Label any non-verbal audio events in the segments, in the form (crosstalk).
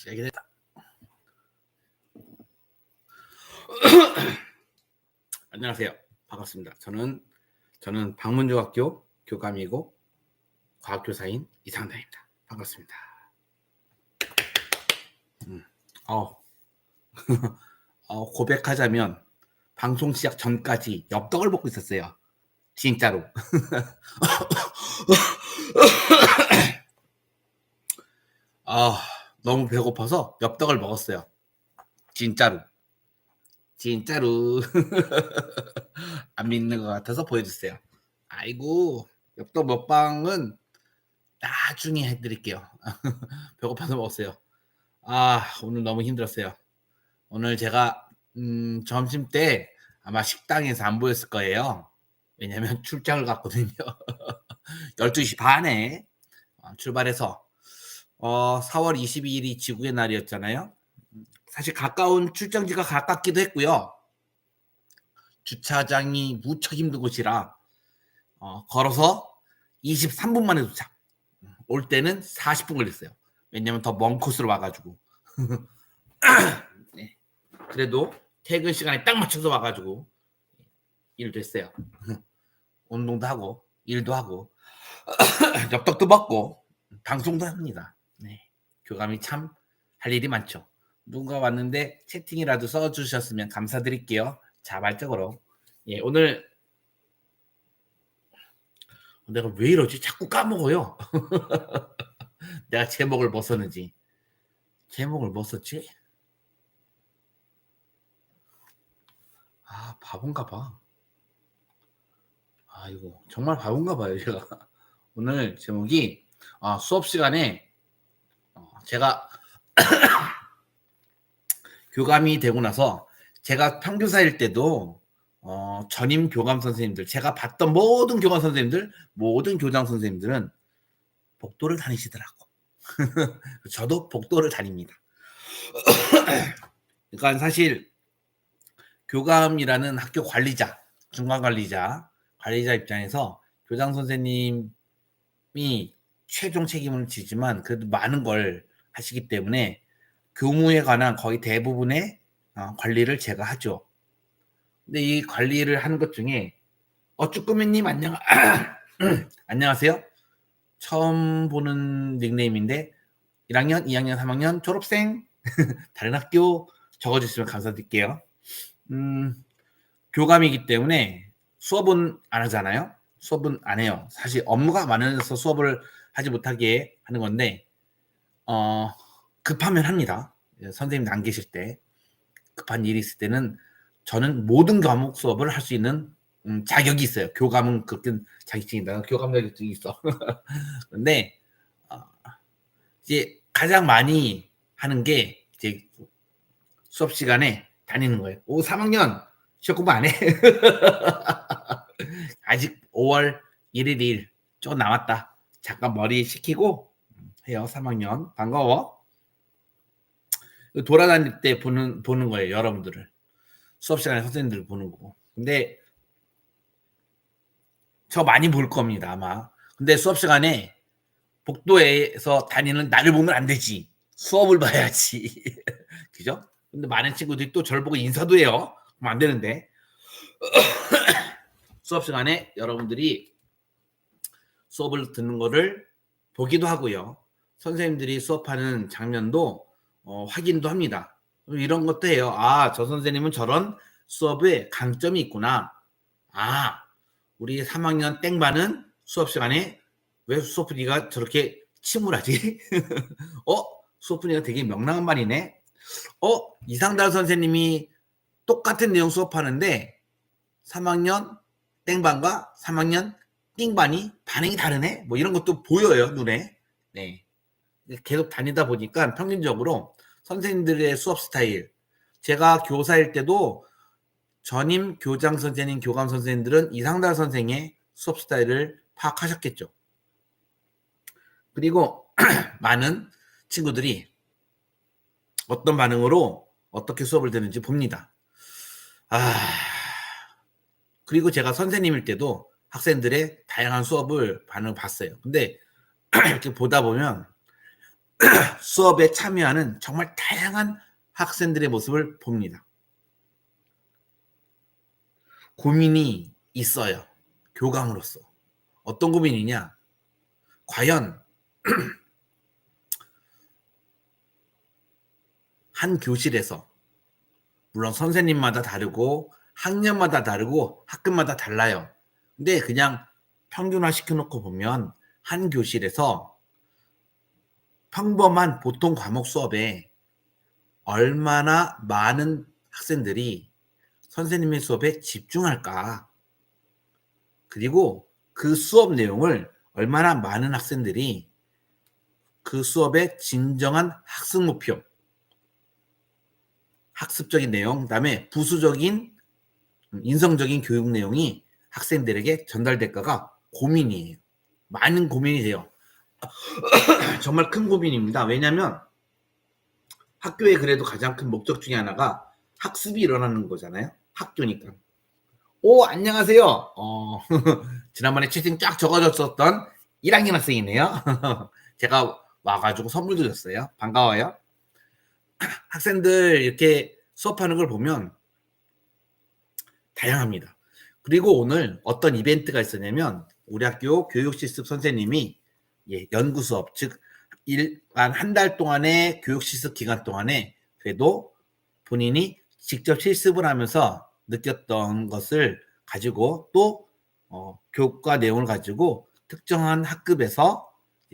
시작이 됐다. (clears throat) 안녕하세요. 반갑습니다. 저는 저는 방문중학교 교감이고 과학교사인 이상단입니다. 반갑습니다. 음, 어, 어, (laughs) 고백하자면 방송 시작 전까지 엽떡을 먹고 있었어요. 진짜로. (laughs) 아, 너무 배고파서 엽떡을 먹었어요. 진짜로. 진짜로. (laughs) 안 믿는 것 같아서 보여주세요. 아이고, 엽떡 먹방은 나중에 해드릴게요. (laughs) 배고파서 먹었어요. 아, 오늘 너무 힘들었어요. 오늘 제가, 음, 점심 때 아마 식당에서 안 보였을 거예요. 왜냐면 (laughs) 출장을 갔거든요. 12시 반에 어, 출발해서 어, 4월 22일이 지구의 날이었잖아요. 사실 가까운 출장지가 가깝기도 했고요. 주차장이 무척 힘든 곳이라 어, 걸어서 23분 만에 도착. 올 때는 40분 걸렸어요. 왜냐면 더 먼 코스로 와가지고. (laughs) 네. 그래도 퇴근 시간에 딱 맞춰서 와가지고 일도 했어요. 운동도 하고 일도 하고 (clears throat) 엽떡도 먹고 방송도 합니다. 네. 교감이 참 할 일이 많죠. 누군가 왔는데 채팅이라도 써주셨으면 감사드릴게요. 자발적으로. 예, 오늘 내가 왜 이러지? 자꾸 까먹어요. (laughs) 내가 제목을 뭐 썼는지. 제목을 뭐 썼지? 아, 바본가 봐. 아이고, 정말 바본가 봐요, 제가. (laughs) 오늘 제목이 아, 수업 시간에 어, 제가 (coughs) 교감이 되고 나서 제가 평교사일 때도 어, 전임 교감 선생님들 제가 봤던 모든 교감 선생님들 모든 교장 선생님들은 복도를 다니시더라고. (laughs) 저도 복도를 다닙니다. (coughs) 그러니까 사실 교감이라는 학교 관리자, 중간 관리자, 관리자 입장에서 교장 선생님이 최종 책임을 지지만 그래도 많은 걸 하시기 때문에 교무에 관한 거의 대부분의 어, 관리를 제가 하죠. 근데 이 관리를 하는 것 중에 어쭈꾸미님 안녕 (clears throat) 안녕하세요. 처음 보는 닉네임인데 1학년, 2학년, 3학년 졸업생 (laughs) 다른 학교 적어주시면 감사드릴게요. 음, 교감이기 때문에 수업은 안 하잖아요. 수업은 안 해요. 사실 업무가 많아서 수업을 하지 못하게 하는 건데 어, 급하면 합니다. 예, 선생님 안 계실 때 급한 일이 있을 때는 저는 모든 과목 수업을 할 수 있는 음, 자격이 있어요. 교감은 그렇게 자격증이다. 교감 자격증이 있어. (laughs) 근데 어, 이제 가장 많이 하는 게 이제 수업 시간에 다니는 거예요. 오 3학년 시험 공부 안 해. (laughs) 아직 5월 1일 일 조금 남았다. 잠깐 머리 식히고 해요. 3학년 반가워. 돌아다닐 때 보는 보는 거예요. 여러분들을 수업 시간에 선생님들 보는 거고. 근데 저 많이 볼 겁니다 아마. 근데 수업 시간에 복도에서 다니는 나를 보면 안 되지. 수업을 (laughs) 봐야지. 그죠? 근데 많은 친구들이 또 저를 보고 인사도 해요. 그럼 안 되는데. (coughs) 수업 시간에 여러분들이 수업을 듣는 거를 보기도 하고요. 선생님들이 수업하는 장면도 어, 확인도 합니다. 이런 것도 해요. 아, 저 선생님은 저런 수업에 강점이 있구나. 아, 우리 3학년 땡반은 수업 시간에 왜 수업 분위기가 저렇게 침울하지? (laughs) 어? 수업 분위기가 되게 명랑한 말이네. 어? 이상달 선생님이 똑같은 내용 수업하는데 3학년 땡반과 3학년 띵반이 반응이 다르네? 뭐 이런 것도 보여요, 눈에. 네. 계속 다니다 보니까 평균적으로 선생님들의 수업 스타일, 제가 교사일 때도 전임 교장 선생님, 교감 선생님들은 이상달 선생의 수업 스타일을 파악하셨겠죠. 그리고 (clears throat) 많은 친구들이 어떤 반응으로 어떻게 수업을 듣는지 봅니다. 아, 그리고 제가 선생님일 때도 학생들의 다양한 수업을 반응 봤어요. 근데 (clears throat) 이렇게 보다 보면 (clears throat) 수업에 참여하는 정말 다양한 학생들의 모습을 봅니다. 고민이 있어요. 교감으로서. 어떤 고민이냐? 과연 (clears throat) 한 교실에서 물론 선생님마다 다르고 학년마다 다르고 학급마다 달라요. 근데 그냥 평균화 시켜놓고 보면 한 교실에서 평범한 보통 과목 수업에 얼마나 많은 학생들이 선생님의 수업에 집중할까? 그리고 그 수업 내용을 얼마나 많은 학생들이 그 수업의 진정한 학습 목표, 학습적인 내용, 그다음에 부수적인 인성적인 교육 내용이 학생들에게 전달될까가 고민이에요. 많은 고민이 돼요. 정말 큰 고민입니다. 왜냐하면 학교의 그래도 가장 큰 목적 중에 하나가 학습이 일어나는 거잖아요. 학교니까. 오 안녕하세요. 어, (laughs) 지난번에 채팅 쫙 적어줬었던 1학년 학생이네요. (laughs) 제가 와가지고 선물도 줬어요. 반가워요. (clears throat) 학생들 이렇게 수업하는 걸 보면 다양합니다. 그리고 오늘 어떤 이벤트가 있었냐면 우리 학교 교육 실습 선생님이 예, 연구 수업 즉 일한 한 달 동안의 교육 실습 기간 동안에 그래도 본인이 직접 실습을 하면서 느꼈던 것을 가지고 또 어, 교과 내용을 가지고 특정한 학급에서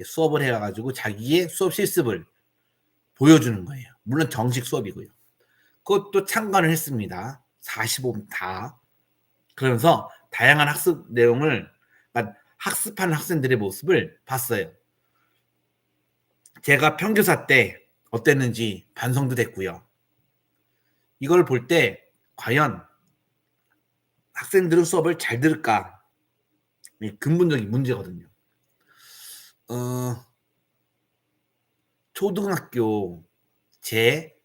수업을 해가지고 자기의 수업 실습을 보여주는 거예요. 물론 정식 수업이고요. 그것도 참관을 했습니다. 45분 다. 그러면서 다양한 학습 내용을 그러니까 학습하는 학생들의 모습을 봤어요. 제가 평교사 때 어땠는지 반성도 됐고요. 이걸 볼 때 과연 학생들은 수업을 잘 들을까? 근본적인 문제거든요. 어, 초등학교 제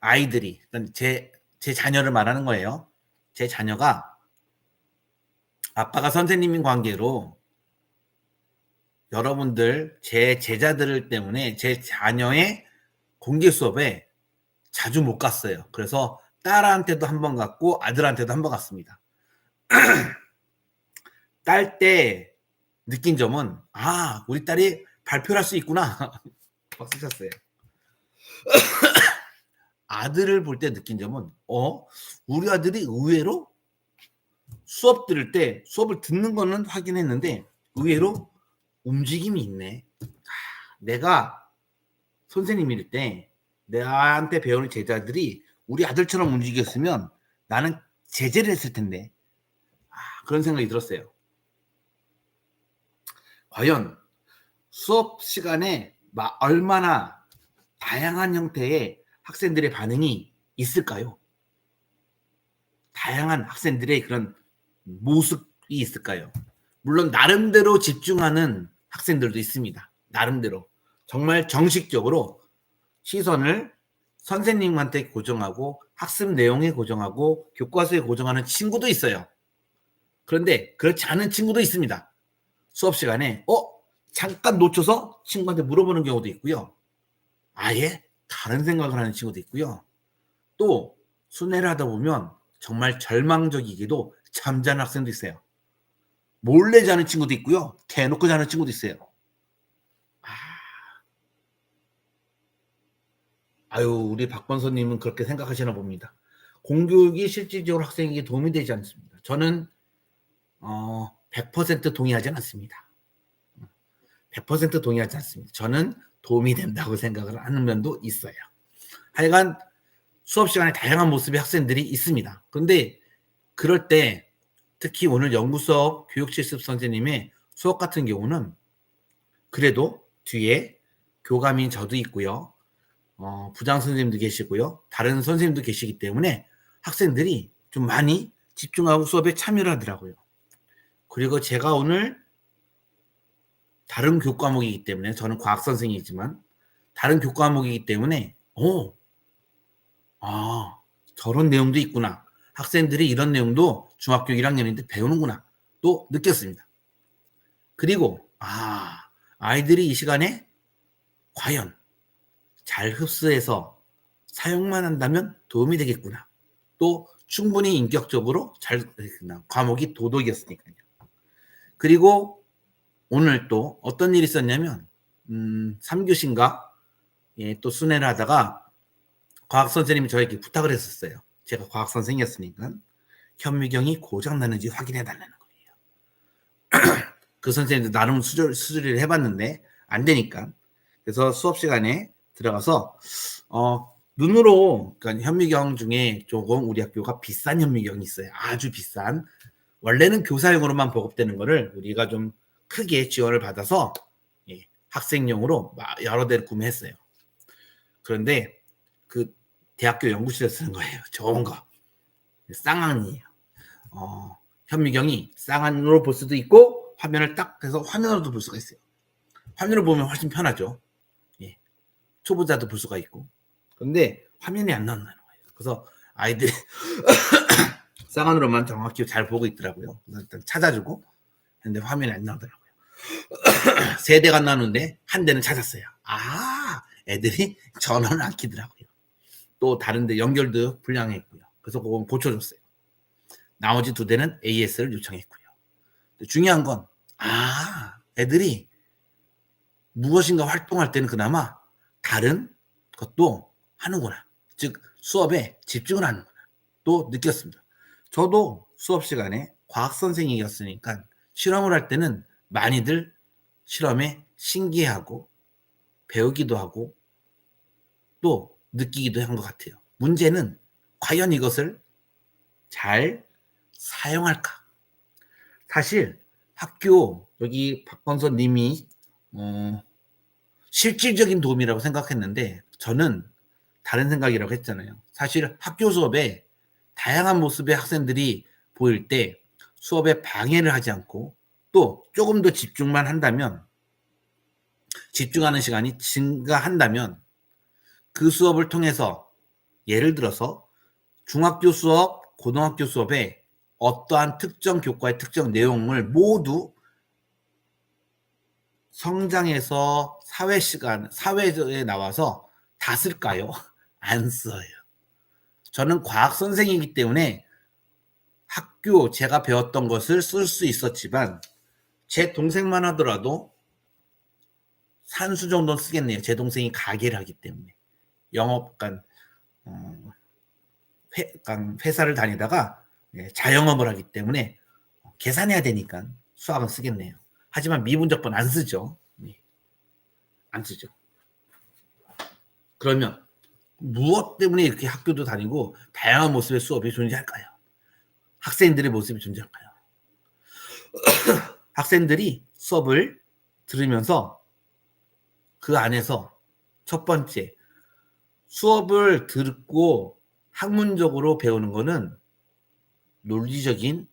아이들이 제, 제 자녀를 말하는 거예요. 제 자녀가 아빠가 선생님인 관계로 여러분들 제 제자들 때문에 제 자녀의 공개 수업에 자주 못 갔어요. 그래서 딸한테도 한 번 갔고 아들한테도 한 번 갔습니다. (clears throat) 딸 때 느낀 점은 아 우리 딸이 발표를 할 수 있구나 (laughs) 박수 쳤어요. (clears throat) 아들을 볼 때 느낀 점은 어 우리 아들이 의외로 수업 들을 때 수업을 듣는 거는 확인했는데 의외로 움직임이 있네. 내가 선생님일 때 나한테 배우는 제자들이 우리 아들처럼 움직였으면 나는 제재를 했을 텐데 아, 그런 생각이 들었어요. 과연 수업 시간에 얼마나 다양한 형태의 학생들의 반응이 있을까요? 다양한 학생들의 그런 모습이 있을까요? 물론 나름대로 집중하는 학생들도 있습니다. 나름대로 정말 정식적으로 시선을 선생님한테 고정하고 학습 내용에 고정하고 교과서에 고정하는 친구도 있어요. 그런데 그렇지 않은 친구도 있습니다. 수업 시간에 어 잠깐 놓쳐서 친구한테 물어보는 경우도 있고요. 아예 다른 생각을 하는 친구도 있고요. 또 순회를 하다 보면 정말 절망적이게도 잠자는 학생도 있어요. 몰래 자는 친구도 있고요. 대놓고 자는 친구도 있어요. 아... 아유, 우리 박번서님은 그렇게 생각하시나 봅니다. 공교육이 실질적으로 학생에게 도움이 되지 않습니다. 저는 어, 100% 동의하지 않습니다. 100% 동의하지 않습니다. 저는 도움이 된다고 생각을 하는 면도 있어요. 하여간 수업 시간에 다양한 모습의 학생들이 있습니다. 그런데 그럴 때 특히 오늘 연구 수업 교육 실습 선생님의 수업 같은 경우는 그래도 뒤에 교감인 저도 있고요. 어, 부장 선생님도 계시고요. 다른 선생님도 계시기 때문에 학생들이 좀 많이 집중하고 수업에 참여를 하더라고요. 그리고 제가 오늘 다른 교과목이기 때문에 저는 과학 선생이지만 다른 교과목이기 때문에 오, 아 저런 내용도 있구나. 학생들이 이런 내용도 중학교 1학년인 데 배우는구나. 또 느꼈습니다. 그리고 아 아이들이 이 시간에 과연 잘 흡수해서 사용만 한다면 도움이 되겠구나. 또 충분히 인격적으로 잘 과목이 도덕이었으니까요. 그리고 오늘 또 어떤 일이 있었냐면 음, 3교신가 예, 또 순회를 하다가 과학 선생님이 저에게 부탁을 했었어요. 제가 과학 선생이었으니까 현미경이 고장 났는지 확인해 달라는 거예요. (clears throat) 그 선생님도 나름 수절, 수리를 해봤는데 안 되니까 그래서 수업 시간에 들어가서 어, 눈으로 그러니까 현미경 중에 조금 우리 학교가 비싼 현미경이 있어요. 아주 비싼 원래는 교사용으로만 보급되는 거를 우리가 좀 크게 지원을 받아서 예, 학생용으로 여러 대를 구매했어요. 그런데 그 대학교 연구실에 쓰는 거예요. 좋은 거. 쌍안이에요. 어, 현미경이 쌍안으로 볼 수도 있고 화면을 딱 해서 화면으로도 볼 수가 있어요. 화면을 보면 훨씬 편하죠. 예. 초보자도 볼 수가 있고. 그런데 화면이 안 나온다는 거예요. 그래서 아이들이 (coughs) 쌍안으로만 정확히 잘 보고 있더라고요. 그래서 일단 찾아주고 했는데 화면이 안 나오더라고요. (coughs) 세 대가 나오는데 한 대는 찾았어요. 아, 애들이 전원을 안 키더라고요. 또 다른데 연결도 불량했고요. 그래서 그건 고쳐줬어요. 나머지 두 대는 AS를 요청했고요. 중요한 건, 아, 애들이 무엇인가 활동할 때는 그나마 다른 것도 하는구나. 즉, 수업에 집중을 하는구나. 또 느꼈습니다. 저도 수업 시간에 과학 선생이었으니까 실험을 할 때는 많이들 실험에 신기해하고 배우기도 하고 또 느끼기도 한 것 같아요. 문제는 과연 이것을 잘 사용할까? 사실 학교 여기 박건서 님이 어, 실질적인 도움이라고 생각했는데 저는 다른 생각이라고 했잖아요. 사실 학교 수업에 다양한 모습의 학생들이 보일 때 수업에 방해를 하지 않고 또 조금 더 집중만 한다면 집중하는 시간이 증가한다면 그 수업을 통해서 예를 들어서 중학교 수업, 고등학교 수업에 어떠한 특정 교과의 특정 내용을 모두 성장해서 사회 시간, 사회에 나와서 다 쓸까요? (laughs) 안 써요. 저는 과학 선생이기 때문에 학교 제가 배웠던 것을 쓸 수 있었지만 제 동생만 하더라도 산수 정도는 쓰겠네요. 제 동생이 가게를 하기 때문에 영업 간 어, 회, 회사를 다니다가 예, 자영업을 하기 때문에 계산해야 되니까 수학은 쓰겠네요. 하지만 미분적분 안 쓰죠. 네. 안 쓰죠. 그러면 무엇 때문에 이렇게 학교도 다니고 다양한 모습의 수업이 존재할까요? 학생들의 모습이 존재할까요? (clears throat) 학생들이 수업을 들으면서 그 안에서 첫 번째 수업을 듣고 학문적으로 배우는 거는 논리적인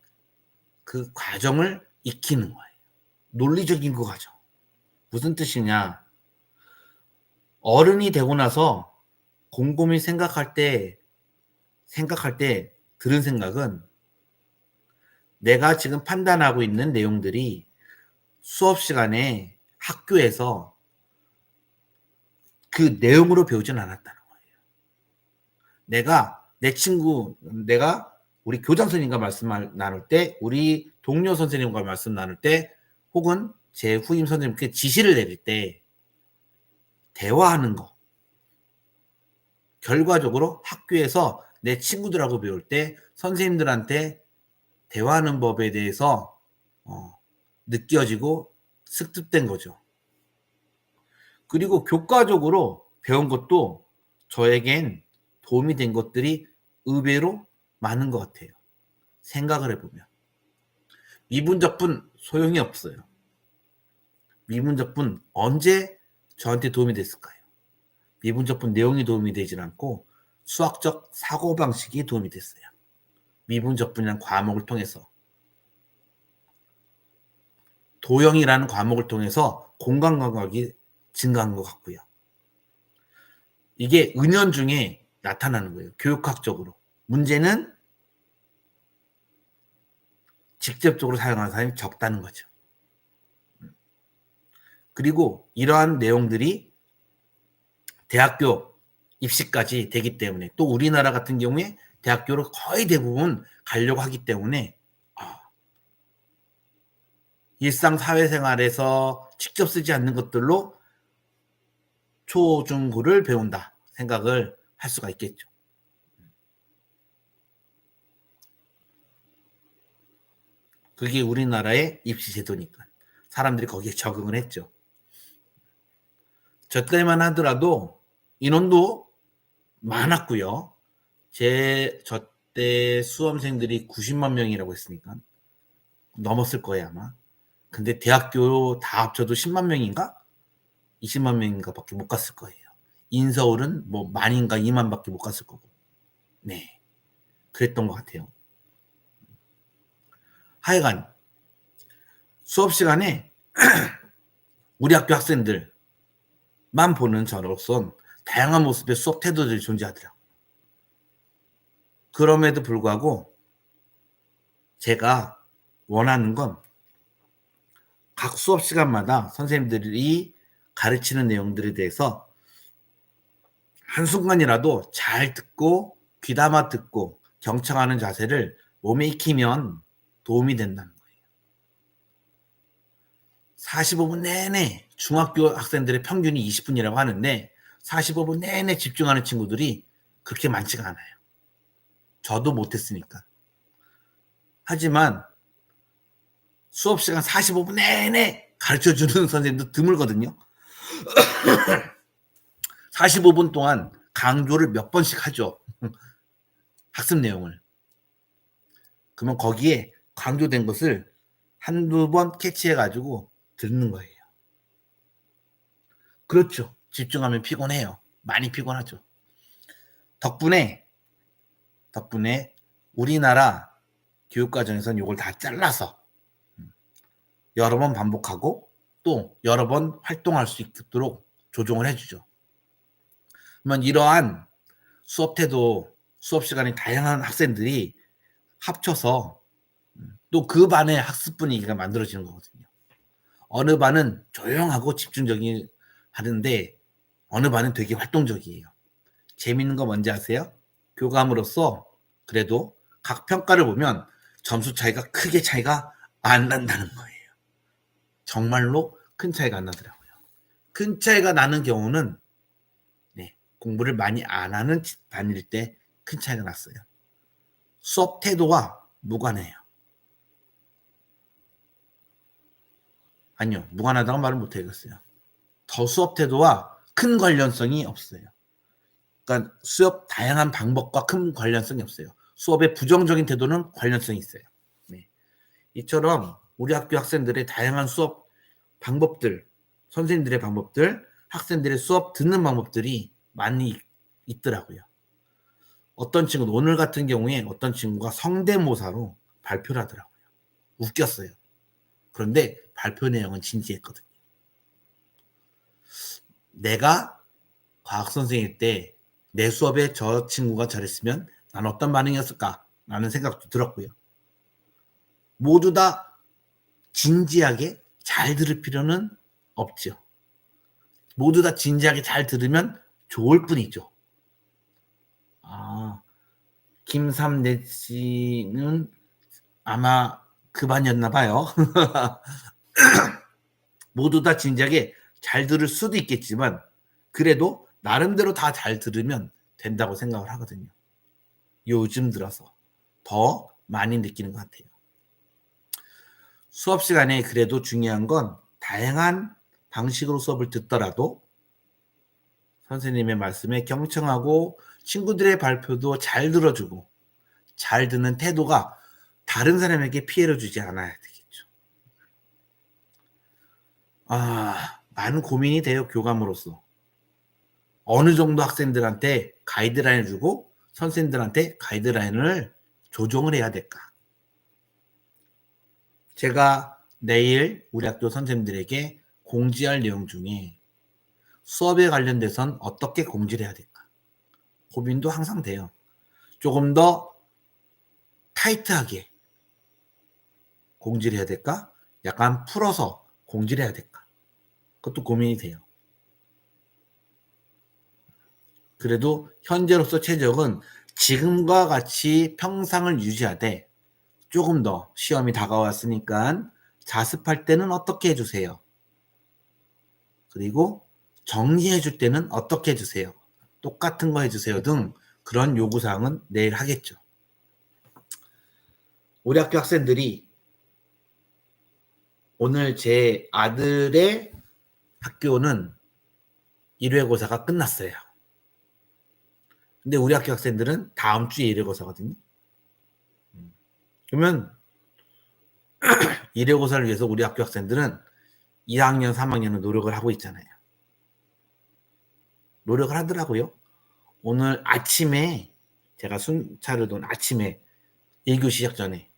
그 과정을 익히는 거예요. 논리적인 그 과정. 무슨 뜻이냐? 어른이 되고 나서 곰곰이 생각할 때, 생각할 때 들은 생각은 내가 지금 판단하고 있는 내용들이 수업 시간에 학교에서 그 내용으로 배우진 거예요. 내가 내 친구, 내가 우리 교장 선생님과 말씀 나눌 때, 우리 동료 선생님과 말씀 나눌 때, 혹은 제 후임 선생님께 지시를 내릴 때, 대화하는 거. 결과적으로 학교에서 내 친구들하고 배울 때 선생님들한테 대화하는 법에 대해서 어, 느껴지고 습득된 거죠. 그리고 교과적으로 배운 것도 저에겐 도움이 된 것들이 의외로 많은 것 같아요. 생각을 해보면. 미분적분 소용이 없어요. 미분적분 언제 저한테 도움이 됐을까요? 미분적분 내용이 도움이 되질 않고 수학적 사고방식이 도움이 됐어요. 미분적분이라는 과목을 통해서 도형이라는 과목을 통해서 공간 감각이 증가한 것 같고요. 이게 은연 중에 나타나는 거예요. 교육학적으로. 문제는 직접적으로 사용하는 사람이 적다는 거죠. 그리고 이러한 내용들이 대학교 입시까지 되기 때문에 또 우리나라 같은 경우에 대학교를 거의 대부분 가려고 하기 때문에 아, 일상 사회생활에서 직접 쓰지 않는 것들로 초중고를 배운다 생각을 할 수가 있겠죠. 그게 우리나라의 입시 제도니까 사람들이 거기에 적응을 했죠. 저 때만 하더라도 인원도 많았고요. 제 저 때 수험생들이 90만 명이라고 했으니까 넘었을 거예요 아마. 근데 대학교 다 합쳐도 10만 명인가 20만 명인가밖에 못 갔을 거예요. 인서울은 뭐 만인가 2만밖에 못 갔을 거고. 네, 그랬던 것 같아요. 하여간 수업 시간에 (clears throat) 우리 학교 학생들만 보는 저로선 다양한 모습의 수업 태도들이 존재하더라고요. 그럼에도 불구하고 제가 원하는 건 각 수업 시간마다 선생님들이 가르치는 내용들에 대해서 한순간이라도 잘 듣고 귀담아 듣고 경청하는 자세를 몸에 익히면 도움이 된다는 거예요. 45분 내내 중학교 학생들의 평균이 20분이라고 하는데 45분 내내 집중하는 친구들이 그렇게 많지가 않아요. 저도 못했으니까. 하지만 수업 시간 45분 내내 가르쳐 주는 (laughs) 선생님도 드물거든요. 45분 동안 강조를 몇 번씩 하죠. (laughs) 학습 내용을. 그러면 거기에 강조된 것을 한두 번 캐치해 가지고 듣는 거예요. 그렇죠. 집중하면 피곤해요. 많이 피곤하죠. 덕분에 덕분에 우리나라 교육과정에서는 이걸 다 잘라서 여러 번 반복하고 또 여러 번 활동할 수 있도록 조정을 해주죠. 그러면 이러한 수업 태도, 수업 시간이 다양한 학생들이 합쳐서 또 그 반의 학습 분위기가 만들어지는 거거든요. 어느 반은 조용하고 집중적인 하는데 어느 반은 되게 활동적이에요. 재밌는 거 뭔지 아세요? 교감으로서 그래도 각 평가를 보면 점수 차이가 크게 차이가 안 난다는 거예요. 정말로 큰 차이가 안 나더라고요. 큰 차이가 나는 경우는 네, 공부를 많이 안 하는 반일 때 큰 차이가 났어요. 수업 태도와 무관해요. 아니요, 무관하다고 말을 못 하겠어요. 더 수업 태도와 큰 관련성이 없어요. 그러니까 수업 다양한 방법과 큰 관련성이 없어요. 수업의 부정적인 태도는 관련성이 있어요. 네. 이처럼 우리 학교 학생들의 다양한 수업 방법들, 선생님들의 방법들, 학생들의 수업 듣는 방법들이 많이 있더라고요. 어떤 친구는 오늘 같은 경우에 어떤 친구가 성대모사로 발표를 하더라고요. 웃겼어요. 그런데 발표 내용은 진지했거든요. 내가 과학 선생일 때 내 수업에 저 친구가 잘했으면 난 어떤 반응이었을까? 라는 생각도 들었고요. 모두 다 진지하게 잘 들을 필요는 없죠. 모두 다 진지하게 잘 들으면 좋을 뿐이죠. 아, 김삼내 씨는 아마 그 반이었나 봐요. (laughs) 모두 다 진지하게 잘 들을 수도 있겠지만 그래도 나름대로 다 잘 들으면 된다고 생각을 하거든요. 요즘 들어서 더 많이 느끼는 것 같아요. 수업 시간에 그래도 중요한 건 다양한 방식으로 수업을 듣더라도 선생님의 말씀에 경청하고 친구들의 발표도 잘 들어주고 잘 듣는 태도가 다른 사람에게 피해를 주지 않아야 되겠죠. 아, 많은 고민이 돼요, 교감으로서. 어느 정도 학생들한테 가이드라인을 주고 선생님들한테 가이드라인을 조정을 해야 될까? 제가 내일 우리 학교 선생님들에게 공지할 내용 중에 수업에 관련돼선 어떻게 공지를 해야 될까? 고민도 항상 돼요. 조금 더 타이트하게 공지를 해야 될까? 약간 풀어서 공지를 해야 될까? 그것도 고민이 돼요. 그래도 현재로서 최적은 지금과 같이 평상을 유지하되 조금 더 시험이 다가왔으니까 자습할 때는 어떻게 해주세요? 그리고 정리해 줄 때는 어떻게 해주세요? 똑같은 거 해주세요 등 그런 요구사항은 내일 하겠죠. 우리 학교 학생들이 오늘 제 아들의 학교는 1회고사가 끝났어요. 근데 우리 학교 학생들은 다음 주에 1회고사거든요. 그러면 (clears throat) 1회고사를 위해서 우리 학교 학생들은 2학년, 3학년은 노력을 하고 있잖아요. 노력을 하더라고요. 오늘 아침에 제가 순차를 둔 아침에 1교 시작 전에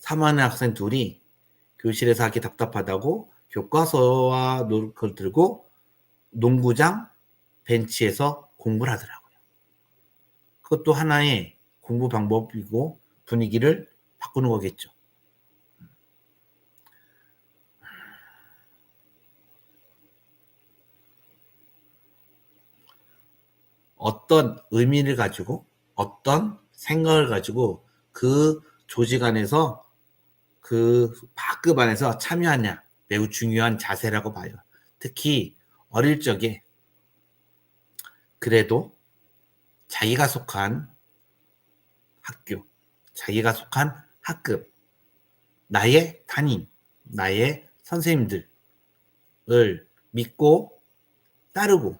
3학년 학생 둘이 교실에서 하기 답답하다고 교과서와 그걸 들고 농구장 벤치에서 공부를 하더라고요. 그것도 하나의 공부 방법이고 분위기를 바꾸는 거겠죠. 어떤 의미를 가지고 어떤 생각을 가지고 그 조직 안에서 그 파급 안에서 참여하냐 매우 중요한 자세라고 봐요. 특히 어릴 적에 그래도 자기가 속한 학교, 자기가 속한 학급, 나의 담임, 나의 선생님들을 믿고 따르고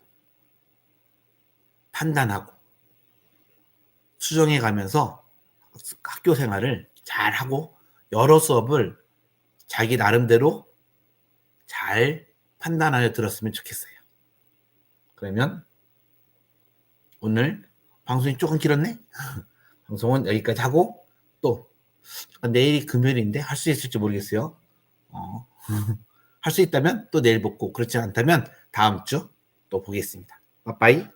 판단하고 수정해 가면서 학교 생활을 잘 하고 여러 수업을 자기 나름대로 잘 판단하여 들었으면 좋겠어요. 그러면 오늘 방송이 조금 길었네? (laughs) 방송은 여기까지 하고 또 내일이 금요일인데 할 수 있을지 모르겠어요. 어, (laughs) 할 수 있다면 또 내일 보고 그렇지 않다면 다음 주 또 보겠습니다. 빠빠이.